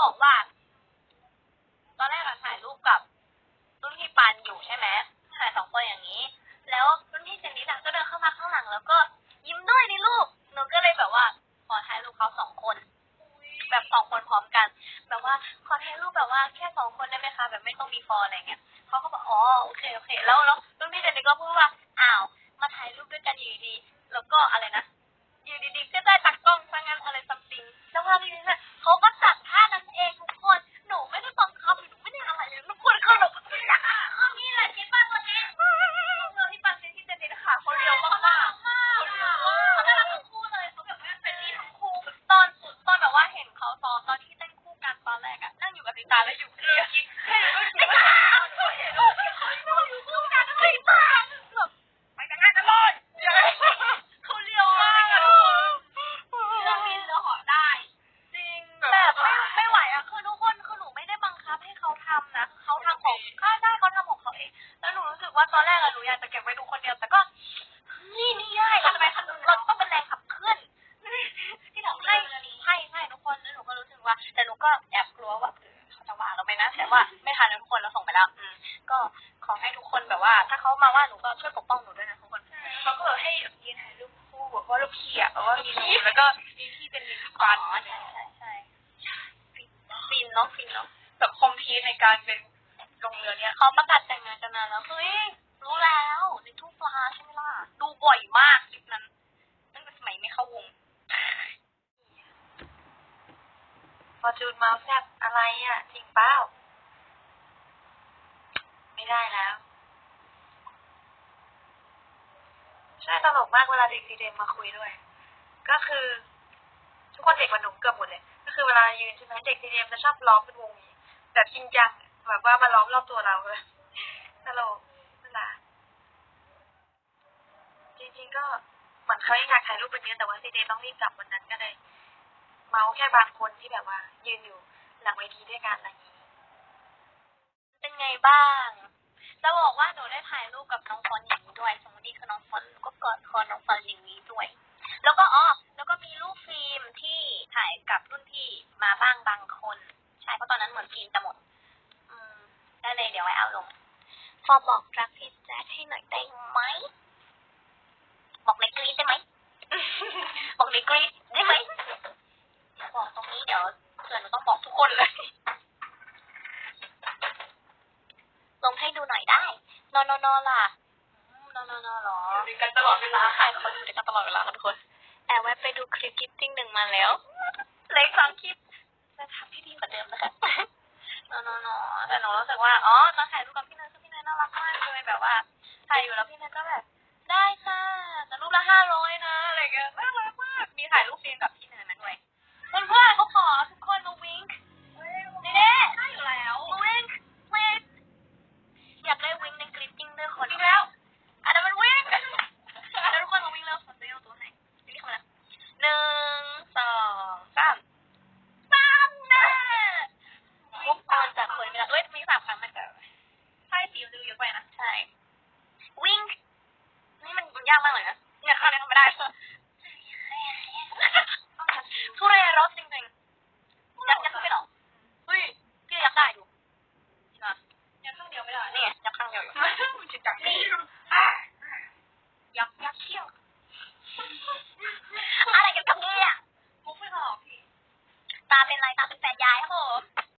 บอกว่า ตอนแรกเราถ่ายรูปกับรุ่นพี่ปานอยู่ใช่ไหมถ่ายสองคนอย่างนี้ แล้วรุ่นพี่เจนนี่ดังก็เดินเข้ามาข้างหลัง แล้วก็ยิ้มด้วยในรูปหนูก็เลยแบบว่า ขอถ่ายรูปเขาสองคน แบบสองคนพร้อมกัน แบบว่าขอถ่ายรูปแบบว่าแค่สองคนได้ไหมคะแบบไม่ต้องมีฟอนอะไรเงี้ยเขาก็บอกอ๋อโอเคโอเค แล้วแล้วรุ่นพี่เจนนี่ก็พูดว่าอ้าวมาถ่ายรูปด้วยกันอยู่ดี แล้วก็อะไร วหนูรู้สึกว่าตอนแรกอะหนูอยากจะเก็บไว้ดูคนเดียว แต่ก็ นี่นี่ง่ายเราจะไปขับเราต้องเป็นแรงขับเคลื่อนที่ทำให้ให้ให้ทุกคนแล้วหนูก็รู้สึกว่า แต่หนูก็แอบกลัวว่าเออเขาจะว่าเราไหมนะแต่ว่าไม่ทันแล้วทุกคนเราส่งไปแล้วอืมก็ขอให้ทุกคนแบบว่า ถ้าเขามาว่าหนูก็ช่วยปกป้องหนูด้วยนะทุกคนเขาก็แบบให้ยืนถ่ายรูปคู่แบบว่ารูปพี่อะแบบว่ามีหนูแล้วก็มีพี่เป็นมีพี่ปันอ๋อใช่ใช่ใช่ฟินเนาะฟินเนาะแบบคอมพีทในการเป็น ลงเรือเนี่ยเขาประกาศแต่งงานกันนานแล้วเฮ้ยรู้แล้วในทูปลาใช่ไหมล่ะดูบ่อยมากคลิปนั้นตั้งแต่สมัยไม่เข้าวงพอจูนมาแซบอะไรอะจริงเปล่าไม่ได้แล้ว ใช่ตลกมากเวลาเด็กซีเดมมาคุยด้วย ก็คือ ทุกคนเด็กกว่าหนุ่มเกือบหมดเลย ก็คือเวลายืนใช่ไหมเด็กซีเดมจะชอบล้อมเป็นวงนี้แบบจริงจัง แบบว่ามาล้อมรอบตัวเราเลยตลกนั่นแหละจริงๆก็เหมือนเขายังอยากถ่ายรูปเป็นเยอะแต่ว่าซีเดต้องรีบกลับวันนั้นก็เลย เมาแค่บางคนที่แบบว่า ยืนอยู่หลังเวทีด้วยกันอะไรอย่างนี้ เป็นไงบ้างจะบอกว่าหนูได้ถ่ายรูปกับน้องฟอนอย่างนี้ด้วย สมมตินี่คือน้องฟอนก็กอดคอน้องฟอนอย่างนี้ด้วย แล้วก็อ๋อ แล้วก็มีรูปฟิล์มที่ถ่ายกับรุ่นพี่มาบ้างบางคน ใช่ เพราะตอนนั้นเหมือนฟิล์มจะหมด อืมได้เลยเดี๋ยวไว้เอาลง พอบอกรักพี่แจ๊คให้หน่อยได้ไหม บอกในกรีดได้ไหม บอกในกรีดได้ไหมบอกตรงนี้เดี๋ยวเผื่อหนูต้องบอกทุกคนเลย ลงให้ดูหน่อยได้ นอนนอนนอนล่ะอืมนอนนอนนอนหรออยู่ด้วยกันตลอดเวลาใช่เขาอยู่ด้วยกันตลอดเวลาค่ะทุกคน แอบแวะไปดูคลิปกิฟติ้งหนึ่งมาแล้วเหลยสองคลิปจะทำให้ดีกว่าเดิมนะคะ นอนนอนนอแต่หนูรู้สึกว่า อ๋อตอนถ่ายรูปกับพี่เนยคือพี่เนยน่ารักมากเลยแบบว่าถ่ายอยู่แล้วพี่เนยก็แบบ aman lah ya.